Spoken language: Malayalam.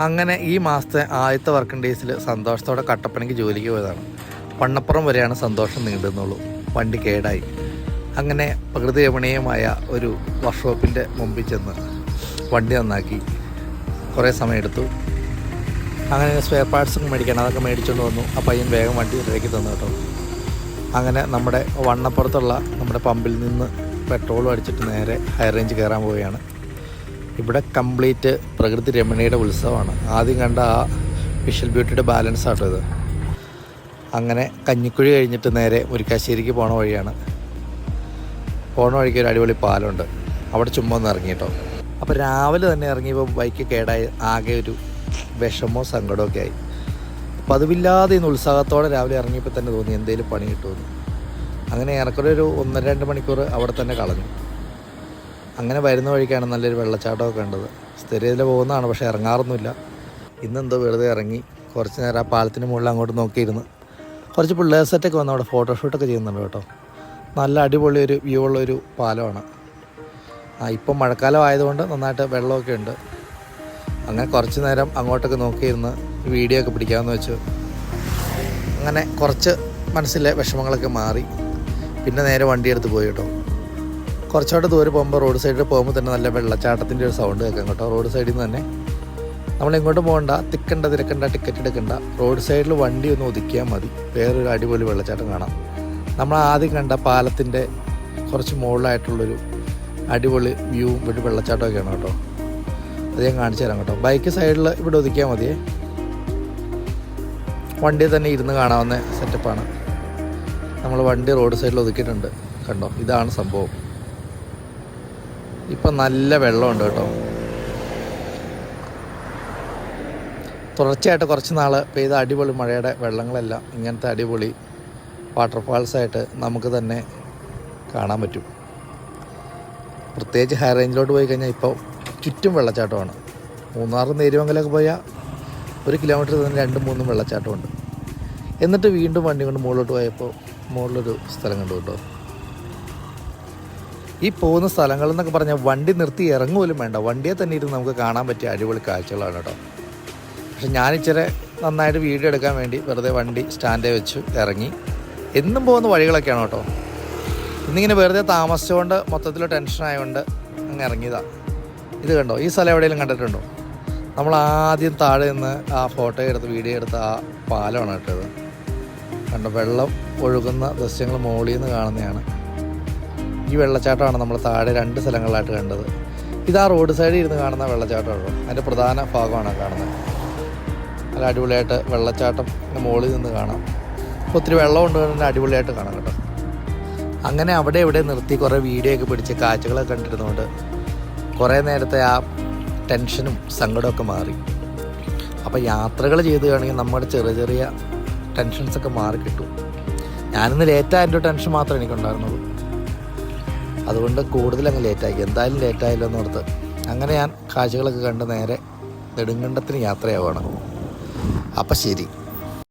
അങ്ങനെ ഈ മാസത്തെ ആദ്യത്തെ വർക്കിംഗ് ഡേയ്സിൽ സന്തോഷത്തോടെ കട്ടപ്പനയ്ക്ക് ജോലിക്ക് പോയതാണ്. പണ്ണപ്പുറം വരെയാണ് സന്തോഷം നീണ്ടുന്നുള്ളൂ. വണ്ടി കേടായി. അങ്ങനെ പ്രകൃതി രമണീയമായ ഒരു വർക്ക്ഷോപ്പിന്റെ മുമ്പിൽ ചെന്ന് വണ്ടി നന്നാക്കി. കുറേ സമയമെടുത്തു. അങ്ങനെ സ്പെയർ പാർട്സൊക്കെ മേടിക്കണം. അതൊക്കെ മേടിച്ചുകൊണ്ട് വന്നു. ആ പയ്യൻ വേഗം വണ്ടി ഇടയ്ക്ക് തന്നു കേട്ടോ. അങ്ങനെ നമ്മുടെ വണ്ണപ്പുറത്തുള്ള നമ്മുടെ പമ്പിൽ നിന്ന് പെട്രോളും അടിച്ചിട്ട് നേരെ ഹൈ റേഞ്ച് കയറാൻ പോവുകയാണ്. ഇവിടെ കംപ്ലീറ്റ് പ്രകൃതി രമണിയുടെ ഉത്സവമാണ്. ആദ്യം കണ്ട ആ വിഷ്വൽ ബ്യൂട്ടിയുടെ ബാലൻസ് ആട്ടോ ഇത്. അങ്ങനെ കഞ്ഞിക്കുഴി കഴിഞ്ഞിട്ട് നേരെ മുരിക്കാശ്ശേരിക്ക് പോണ വഴിയാണ്. പോണ വഴിക്ക് ഒരു അടിപൊളി പാലമുണ്ട്. അവിടെ ചുമ്മാ ഒന്ന് ഇറങ്ങി കേട്ടോ അപ്പോൾ രാവിലെ തന്നെ ഇറങ്ങിയപ്പോൾ ബൈക്ക് കേടായി ആകെ ഒരു വിഷമോ സങ്കടമൊക്കെ ആയി. പതിവില്ലാതെ ഇന്ന് ഉത്സാഹത്തോടെ രാവിലെ ഇറങ്ങിയപ്പോൾ തന്നെ തോന്നി എന്തെങ്കിലും പണി കിട്ടുമെന്ന്. അങ്ങനെ ഏറെക്കുറെ ഒരു ഒന്നര രണ്ട് മണിക്കൂർ അവിടെ തന്നെ കളഞ്ഞു. അങ്ങനെ വരുന്ന വഴിക്കാണ് നല്ലൊരു വെള്ളച്ചാട്ടമൊക്കെ കണ്ടത്. സ്ഥിരയിൽ പോകുന്നതാണ് പക്ഷേ ഇറങ്ങാറൊന്നുമില്ല. ഇന്നെന്തോ വെറുതെ ഇറങ്ങി. കുറച്ച് നേരം ആ പാലത്തിന് മുകളിൽ അങ്ങോട്ട് നോക്കിയിരുന്ന്. കുറച്ച് പിള്ളേർ സെറ്റൊക്കെ വന്ന് അവിടെ ഫോട്ടോഷൂട്ടൊക്കെ ചെയ്യുന്നുണ്ട് കേട്ടോ. നല്ല അടിപൊളി ഒരു വ്യൂ ഉള്ള ഒരു പാലമാണ്. ആ ഇപ്പം മഴക്കാലം ആയതുകൊണ്ട് നന്നായിട്ട് വെള്ളമൊക്കെ ഉണ്ട്. അങ്ങനെ കുറച്ച് നേരം അങ്ങോട്ടൊക്കെ നോക്കിയിരുന്ന് വീഡിയോ ഒക്കെ പിടിക്കാമെന്ന് വെച്ചു. അങ്ങനെ കുറച്ച് മനസ്സിലെ വിഷമങ്ങളൊക്കെ മാറി. പിന്നെ നേരെ വണ്ടിയെടുത്ത് പോയി കേട്ടോ. കുറച്ചുകൂടെ ദൂരെ പോകുമ്പോൾ റോഡ് സൈഡിൽ പോകുമ്പോൾ തന്നെ നല്ല വെള്ളച്ചാട്ടത്തിന്റെ ഒരു സൗണ്ട് കേൾക്കാം കേട്ടോ. റോഡ് സൈഡിൽ നിന്ന് തന്നെ നമ്മൾ ഇങ്ങോട്ട് പോകണ്ട തിക്കണ്ട തിരക്കണ്ട ടിക്കറ്റ് എടുക്കണ്ട. റോഡ് സൈഡിൽ വണ്ടി ഒന്ന് ഒതുക്കിയാൽ മതി. വേറൊരു അടിപൊളി വെള്ളച്ചാട്ടം കാണാം. നമ്മൾ ആദ്യം കണ്ട പാലത്തിന്റെ കുറച്ച് മുകളിലായിട്ടുള്ളൊരു അടിപൊളി വ്യൂവും ഒരു വെള്ളച്ചാട്ടമൊക്കെയാണ് കേട്ടോ. അത് ഞാൻ കാണിച്ചു തരാം കേട്ടോ. ബൈക്ക് സൈഡിൽ ഇവിടെ ഒതുക്കിയാൽ മതിയേ. വണ്ടി തന്നെ ഇരുന്ന് കാണാവുന്ന സെറ്റപ്പാണ് നമ്മൾ വണ്ടി റോഡ് സൈഡിൽ ഒതുക്കിയിട്ടുണ്ട്. കണ്ടോ? ഇതാണ് സംഭവം. ഇപ്പം നല്ല വെള്ളമുണ്ട് കേട്ടോ. തുടർച്ചയായിട്ട് കുറച്ച് നാൾ പെയ്ത അടിപൊളി മഴയുടെ വെള്ളങ്ങളെല്ലാം ഇങ്ങനത്തെ അടിപൊളി വാട്ടർഫാൾസായിട്ട് നമുക്ക് തന്നെ കാണാൻ പറ്റും. പ്രത്യേകിച്ച് ഹൈ റേഞ്ചിലോട്ട് പോയി കഴിഞ്ഞാൽ ഇപ്പോൾ ചുറ്റും വെള്ളച്ചാട്ടമാണ്. മൂന്നാറ് നേരുവങ്കലൊക്കെ പോയാൽ ഒരു കിലോമീറ്റർ തന്നെ രണ്ടും മൂന്നും വെള്ളച്ചാട്ടമുണ്ട്. എന്നിട്ട് വീണ്ടും വണ്ടി കൊണ്ട് മുകളിലോട്ട് പോയപ്പോൾ മുകളിലൊരു സ്ഥലം കണ്ടു കേട്ടോ. ഈ പോകുന്ന സ്ഥലങ്ങൾ എന്നൊക്കെ പറഞ്ഞാൽ വണ്ടി നിർത്തി ഇറങ്ങുപോലും വേണ്ട. വണ്ടിയെ തന്നെ ഇരുന്ന് നമുക്ക് കാണാൻ പറ്റിയ അടിപൊളി കാഴ്ചകളാണ് കേട്ടോ. പക്ഷെ ഞാനിച്ചിരി നന്നായിട്ട് വീഡിയോ എടുക്കാൻ വേണ്ടി വെറുതെ വണ്ടി സ്റ്റാൻഡേ വെച്ച് ഇറങ്ങി. എന്നും പോകുന്ന വഴികളൊക്കെയാണ് കേട്ടോ. ഇന്നിങ്ങനെ വെറുതെ താമസിച്ചുകൊണ്ട് മൊത്തത്തിൽ ടെൻഷൻ ആയതുകൊണ്ട് അങ്ങ് ഇറങ്ങിയതാണ് ഇത് കണ്ടോ? ഈ സ്ഥലം എവിടെയെങ്കിലും കണ്ടിട്ടുണ്ടോ? നമ്മൾ ആദ്യം താഴെ നിന്ന് ആ ഫോട്ടോ എടുത്ത് വീഡിയോ എടുത്ത ആ പാലമാണ് കേട്ടത്. കണ്ടോ? വെള്ളം ഒഴുകുന്ന ദൃശ്യങ്ങൾ മുകളിൽ നിന്ന് കാണുന്നതാണ്. ഈ വെള്ളച്ചാട്ടമാണ് നമ്മൾ താഴെ രണ്ട് സ്ഥലങ്ങളിലായിട്ട് കണ്ടത്. ഇത് ആ റോഡ് സൈഡിൽ ഇരുന്ന് കാണുന്ന വെള്ളച്ചാട്ടമാണ് അതിന്റെ പ്രധാന ഭാഗമാണ് കാണുന്നത്. നല്ല അടിപൊളിയായിട്ട് വെള്ളച്ചാട്ടം മുകളിൽ നിന്ന് കാണാം. ഒത്തിരി വെള്ളം കൊണ്ട് തന്നെ അടിപൊളിയായിട്ട് കാണാം കേട്ടോ. അങ്ങനെ അവിടെ ഇവിടെ നിർത്തി കുറേ വീഡിയോ ഒക്കെ പിടിച്ച് കാഴ്ചകളൊക്കെ കണ്ടിരുന്നുകൊണ്ട് കുറേ നേരത്തെ ആ ടെൻഷനും സങ്കടമൊക്കെ മാറി. അപ്പോൾ യാത്രകൾ ചെയ്തുകയാണെങ്കിൽ നമ്മുടെ ചെറിയ ചെറിയ ടെൻഷൻസൊക്കെ മാറി കിട്ടും. ഞാനിന്ന് ലേറ്റായതിന്റെ ടെൻഷൻ മാത്രമേ എനിക്കുണ്ടായിരുന്നുള്ളൂ. അതുകൊണ്ട് കൂടുതൽ അങ്ങ് ലേറ്റായി. എന്തായാലും ലേറ്റായല്ലോ എന്ന് ഓർത്ത് അങ്ങനെ ഞാൻ കാഴ്ചകളൊക്കെ കണ്ട് നേരെ നെടുങ്കണ്ടത്തിന് യാത്രയാവുകയാണ്. അപ്പം ശരി.